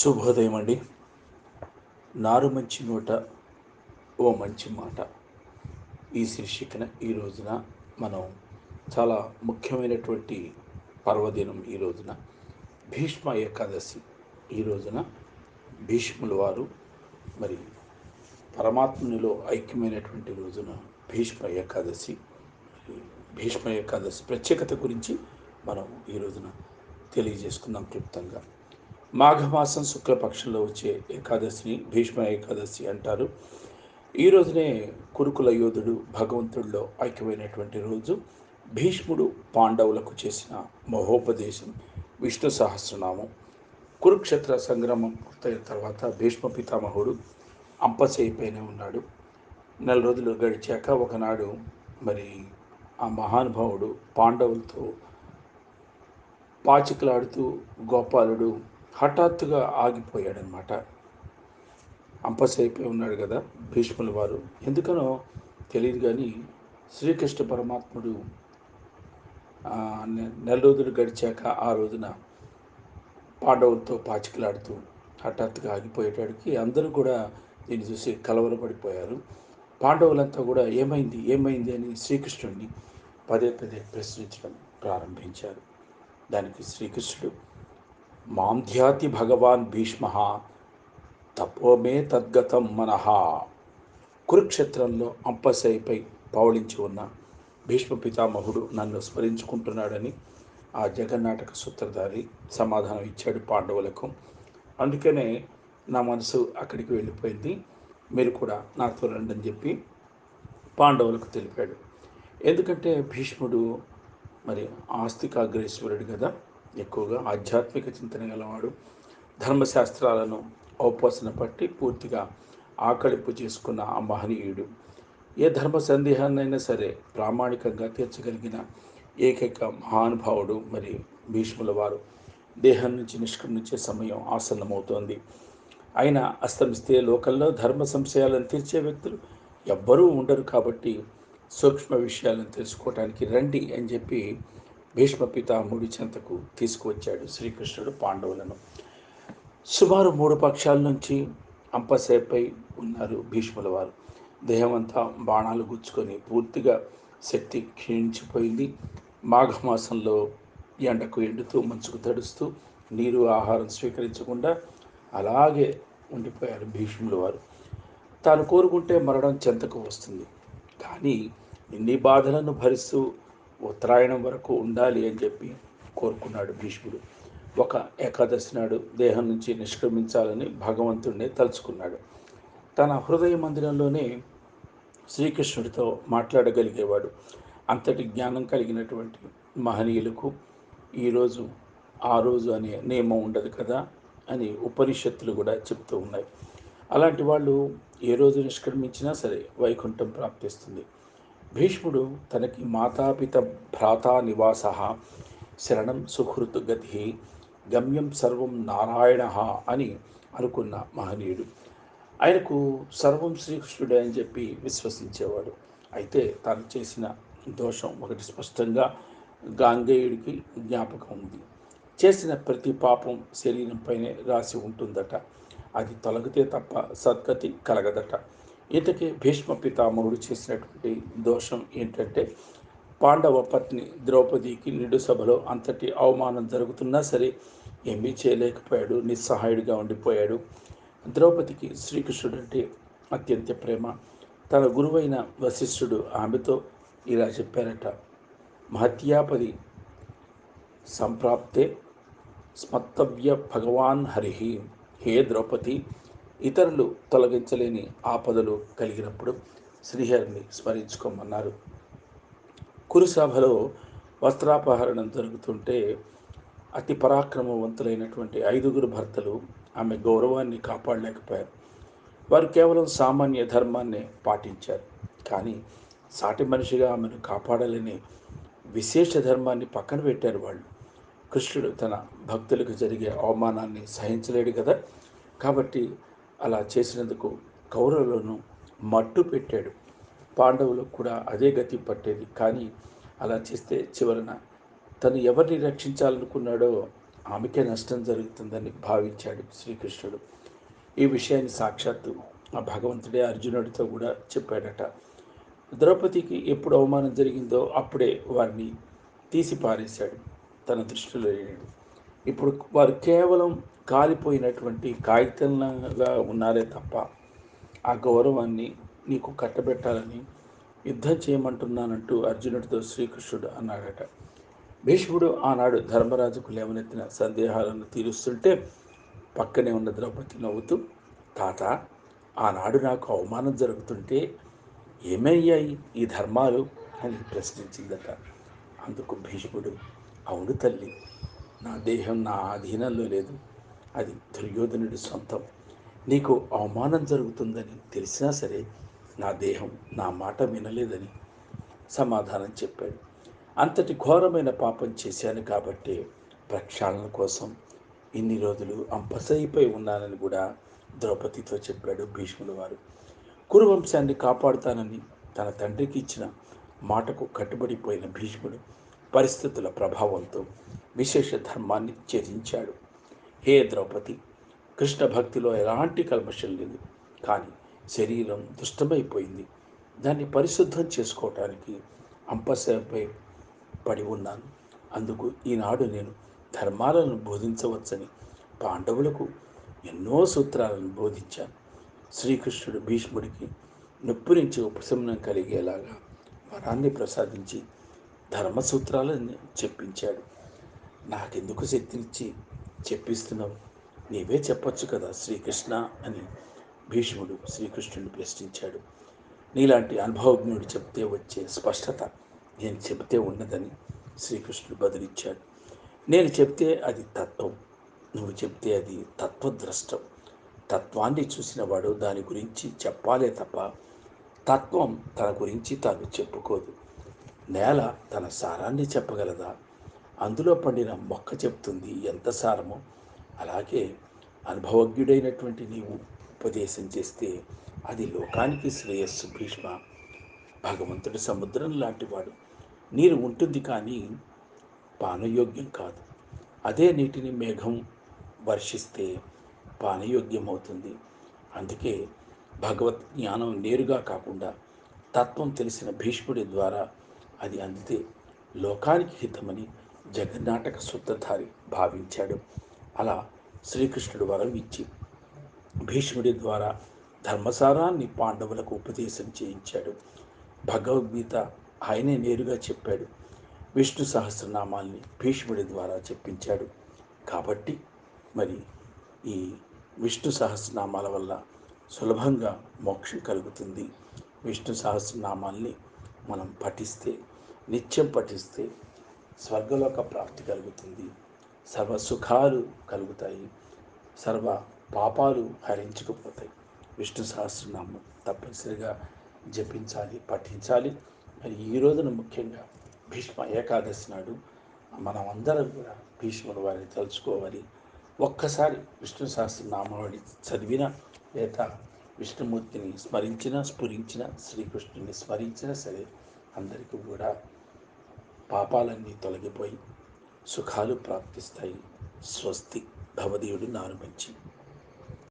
శుభోదయం అండి నారు మంచి నోట ఓ మంచి మాట. ఈ శీర్షికన ఈ రోజున మనం చాలా ముఖ్యమైనటువంటి పర్వదినం ఈ రోజున. భీష్మ ఏకాదశి ఈ రోజున భీష్ములు వారు మరి పరమాత్మునిలో ఐక్యమైనటువంటి రోజున భీష్మ ఏకాదశి. భీష్మ ఏకాదశి ప్రత్యేకత గురించి మనం ఈ రోజున తెలియజేసుకుందాం క్లుప్తంగా. మాఘమాసం శుక్లపక్షంలో వచ్చే ఏకాదశిని భీష్మ ఏకాదశి అంటారు. ఈ రోజునే కురుకుల యోధుడు భగవంతుడిలో ఐక్యమైనటువంటి రోజు. భీష్ముడు పాండవులకు చేసిన మహోపదేశం విష్ణు సహస్రనామం. కురుక్షేత్ర సంగ్రామం పూర్తయిన తర్వాత భీష్మ పితామహుడు అంపసేయిపైనే ఉన్నాడు. నెల రోజులు గడిచాక ఒకనాడు మరి ఆ మహానుభావుడు పాండవులతో పాచికలాడుతూ గోపాలుడు హఠాత్తుగా ఆగిపోయాడనమాట అంపసైపోయి ఉన్నాడు కదా భీష్ముల వారు. ఎందుకనో తెలియదు కానీ శ్రీకృష్ణ పరమాత్ముడు నెల రోజులు గడిచాక ఆ రోజున పాండవులతో పాచికలాడుతూ హఠాత్తుగా ఆగిపోయేటాడికి అందరూ కూడా దీన్ని చూసి కలవరపడిపోయారు. పాండవులంతా కూడా ఏమైంది ఏమైంది అని శ్రీకృష్ణుడిని పదే పదే ప్రశ్నించడం ప్రారంభించారు. దానికి శ్రీకృష్ణుడు మాంధ్యాతి భగవాన్ భీష్మ తపోమే తద్గతం మనహ కురుక్షేత్రంలో అంపశైపై పవళించి ఉన్న భీష్మ పితామహుడు నన్ను స్మరించుకుంటున్నాడని ఆ జగన్నాటక సూత్రధారి సమాధానం ఇచ్చాడు పాండవులకు. అందుకనే నా మనసు అక్కడికి వెళ్ళిపోయింది. మీరు కూడా నాతో రండి అని చెప్పి పాండవులకు తెలిపాడు. ఎందుకంటే భీష్ముడు మరి ఆస్తికాగ్రేశ్వరుడు కదా. ఎక్కువగా ఆధ్యాత్మిక చింతన గలవాడు. ధర్మశాస్త్రాలను ఔపాసన పట్టి పూర్తిగా ఆకలింపు చేసుకున్న ఆ మహనీయుడు. ఏ ధర్మ సందేహాన్నైనా సరే ప్రామాణికంగా తీర్చగలిగిన ఏకైక మహానుభావుడు మరి భీష్ముల వారు. దేహం నుంచి నిష్క్రమించే సమయం ఆసన్నమవుతోంది. ఆయన అస్తమిస్తే లోకంలో ధర్మ సంశయాలను తీర్చే వ్యక్తులు ఎవ్వరూ ఉండరు కాబట్టి సూక్ష్మ విషయాలను తెలుసుకోవటానికి రండి అని చెప్పి భీష్మ పితామహుడి చెంతకు తీసుకువచ్చాడు శ్రీకృష్ణుడు పాండవులను. సుమారు మూడు పక్షాల నుంచి అంపసేపై ఉన్నారు భీష్ముల వారు. దేహమంతా బాణాలు గుచ్చుకొని పూర్తిగా శక్తి క్షీణించిపోయింది. మాఘమాసంలో ఎండకు ఎండుతూ మంచుకు తడుస్తూ నీరు ఆహారం స్వీకరించకుండా అలాగే ఉండిపోయారు భీష్ముల వారు. తాను కోరుకుంటే మరణం చెంతకు వస్తుంది. కానీ ఇన్ని బాధలను భరిస్తూ ఉత్తరాయణం వరకు ఉండాలి అని చెప్పి కోరుకున్నాడు భీష్ముడు. ఒక ఏకాదశి నాడు దేహం నుంచి నిష్క్రమించాలని భగవంతుడిని తలుచుకున్నాడు. తన హృదయ మందిరంలోనే శ్రీకృష్ణుడితో మాట్లాడగలిగేవాడు. అంతటి జ్ఞానం కలిగినటువంటి మహనీయులకు ఈరోజు ఆ రోజు అనే నియమం ఉండదు కదా అని ఉపనిషత్తులు కూడా చెప్తూ ఉన్నాయి. అలాంటి వాళ్ళు ఏ రోజు నిష్క్రమించినా సరే వైకుంఠం ప్రాప్తిస్తుంది. భీష్ముడు తనకి మాతాపిత భ్రాతా నివాస శరణం సుహృత్ గతి గమ్యం సర్వం నారాయణ అని అనుకున్న మహనీయుడు. ఆయనకు సర్వం శ్రీకృష్ణుడే అని చెప్పి విశ్వసించేవాడు. అయితే తాను చేసిన దోషం ఒకటి స్పష్టంగా గాంగేయుడికి జ్ఞాపకం ఉంది. చేసిన ప్రతి పాపం శరీరంపైనే రాసి ఉంటుందట. అది తొలగితే తప్ప సద్గతి కలగదట. ఇంతకీ భీష్మ పితామహుడు చేసినటువంటి దోషం ఏంటంటే పాండవ పత్ని ద్రౌపదికి నిడు సభలో అంతటి అవమానం జరుగుతున్నా సరే ఏమీ చేయలేకపోయాడు నిస్సహాయుడిగా ఉండిపోయాడు. ద్రౌపదికి శ్రీకృష్ణుడు అంటే అత్యంత ప్రేమ. తన గురువైన వశిష్ఠుడు ఆమెతో ఇలా చెప్పారట మహత్యాపది సంప్రాప్తే స్మర్తవ్య భగవాన్ హరి. హే ద్రౌపది ఇతరులు తొలగించలేని ఆపదలు కలిగినప్పుడు శ్రీహరిని స్మరించుకోమన్నారు. కురుసభలో వస్త్రాపహరణం జరుగుతుంటే అతి పరాక్రమవంతులైనటువంటి ఐదుగురు భర్తలు ఆమె గౌరవాన్ని కాపాడలేకపోయారు. వారు కేవలం సామాన్య ధర్మాన్నే పాటించారు. కానీ సాటి మనిషిగా ఆమెను కాపాడాలని విశేష ధర్మాన్ని పక్కన పెట్టారు వాళ్ళు. కృష్ణుడు తన భక్తులకు జరిగే అవమానాన్ని సహించలేడు కదా? కాబట్టి అలా చేసినందుకు కౌరవులను మట్టు పెట్టాడు. పాండవులకు కూడా అదే గతి పట్టేది. కానీ అలా చేస్తే చివరన తను ఎవరిని రక్షించాలనుకున్నాడో ఆమెకే నష్టం జరుగుతుందని భావించాడు శ్రీకృష్ణుడు. ఈ విషయాన్ని సాక్షాత్తు ఆ భగవంతుడే అర్జునుడితో కూడా చెప్పాడట. ద్రౌపదికి ఎప్పుడు అవమానం జరిగిందో అప్పుడే వారిని తీసి పారేశాడు తన దృష్టిలో లేడు ఇప్పుడు వారు కేవలం కాలిపోయినటువంటి కాగితంలాగా ఉన్నారే తప్ప ఆ గౌరవాన్ని నీకు కట్టబెట్టాలని యుద్ధం చేయమంటున్నానంటూ అర్జునుడితో శ్రీకృష్ణుడు అన్నాడట. భీష్ముడు ఆనాడు ధర్మరాజుకు లేవనెత్తిన సందేహాలను తీరుస్తుంటే పక్కనే ఉన్న ద్రౌపది నవ్వుతూ తాత ఆనాడు నాకు అవమానం జరుగుతుంటే ఏమయ్యాయి ఈ ధర్మాలు? అని ప్రశ్నించిందట. అందుకు భీష్ముడు అవును తల్లి నా దేహం నా అధీనంలో లేదు. అది దుర్యోధనుడి సొంతం. నీకు అవమానం జరుగుతుందని తెలిసినా సరే నా దేహం నా మాట వినలేదని సమాధానం చెప్పాడు. అంతటి ఘోరమైన పాపం చేశాను కాబట్టి ప్రక్షాళన కోసం ఇన్ని రోజులు అంపసైపోయి ఉన్నానని కూడా ద్రౌపదితో చెప్పాడు భీష్ముడు వారు. కురువంశాన్ని కాపాడుతానని తన తండ్రికి ఇచ్చిన మాటకు కట్టుబడిపోయిన భీష్ముడు పరిస్థితుల ప్రభావంతో విశేష ధర్మాన్ని త్యజించాడు. హే ద్రౌపది! కృష్ణ భక్తిలో ఎలాంటి కల్మషం లేదు. కానీ శరీరం దుష్టమైపోయింది. దాన్ని పరిశుద్ధం చేసుకోవటానికి అంపశపై పడి ఉన్నాను. అందుకు ఈనాడు నేను ధర్మాలను బోధించవచ్చని పాండవులకు ఎన్నో సూత్రాలను బోధించాను. శ్రీకృష్ణుడు భీష్ముడికి నొప్పి నుంచి ఉపశమనం కలిగేలాగా వరాన్ని ప్రసాదించి ధర్మసూత్రాలను చెప్పించాడు. నాకెందుకు శక్తినిచ్చి చెప్పిస్తున్నావు? నీవే చెప్పొచ్చు కదా శ్రీకృష్ణ అని భీష్ముడు శ్రీకృష్ణుడిని ప్రశ్నించాడు. నీలాంటి అనుభవజ్ఞుడు చెప్తే వచ్చే స్పష్టత నేను చెబితే ఉన్నదని శ్రీకృష్ణుడు బదులిచ్చాడు. నేను చెప్తే అది తత్వం నువ్వు చెప్తే అది తత్వద్రష్టం. తత్వాన్ని చూసినవాడు దాని గురించి చెప్పాలే తప్ప తత్వం తన గురించి తాను చెప్పుకోదు. నేల తన సారాన్ని చెప్పగలదా? అందులో పండిన మొక్క చెప్తుంది ఎంత సారమో. అలాగే అనుభవజ్ఞుడైనటువంటి నీవు ఉపదేశం చేస్తే అది లోకానికి శ్రేయస్సు భీష్మ భగవంతుడి సముద్రం లాంటివాడు నీరు ఉంటుంది కానీ పానయోగ్యం కాదు. అదే నీటిని మేఘం వర్షిస్తే పానయోగ్యం అవుతుంది అందుకే భగవత్ జ్ఞానం నేరుగా కాకుండా తత్వం తెలిసిన భీష్ముడి ద్వారా అది అందితే లోకానికి హితమని జగన్నాటక సూత్రధారి భావించాడు. అలా శ్రీకృష్ణుడు వరం ఇచ్చి భీష్ముడి ద్వారా ధర్మసారాన్ని పాండవులకు ఉపదేశం చేయించాడు. భగవద్గీత ఆయనే నేరుగా చెప్పాడు. విష్ణు సహస్రనామాల్ని భీష్ముడి ద్వారా చెప్పించాడు. కాబట్టి మరి ఈ విష్ణు సహస్రనామాల వల్ల సులభంగా మోక్షం కలుగుతుంది. విష్ణు సహస్రనామాల్ని మనం పఠిస్తే నిత్యం పఠిస్తే స్వర్గలోక ప్రాప్తి కలుగుతుంది. సర్వ సుఖాలు కలుగుతాయి. సర్వ పాపాలు హరించుకుపోతాయి. విష్ణు సహస్రనామం తప్పనిసరిగా జపించాలి పఠించాలి. మరి ఈ రోజున ముఖ్యంగా భీష్మ ఏకాదశి నాడు మనం అందరం కూడా భీష్ముడు వారిని తలుచుకోవాలి. ఒక్కసారి విష్ణు సహస్రనామాన్ని చదివిన లేదా విష్ణుమూర్తిని స్మరించిన స్ఫురించిన శ్రీకృష్ణుని స్మరించినా సరే అందరికీ కూడా పాపాలన్నీ తొలగిపోయి సుఖాలు ప్రాప్తిస్తాయి. స్వస్తి. భవదేవుడు నారుమంచి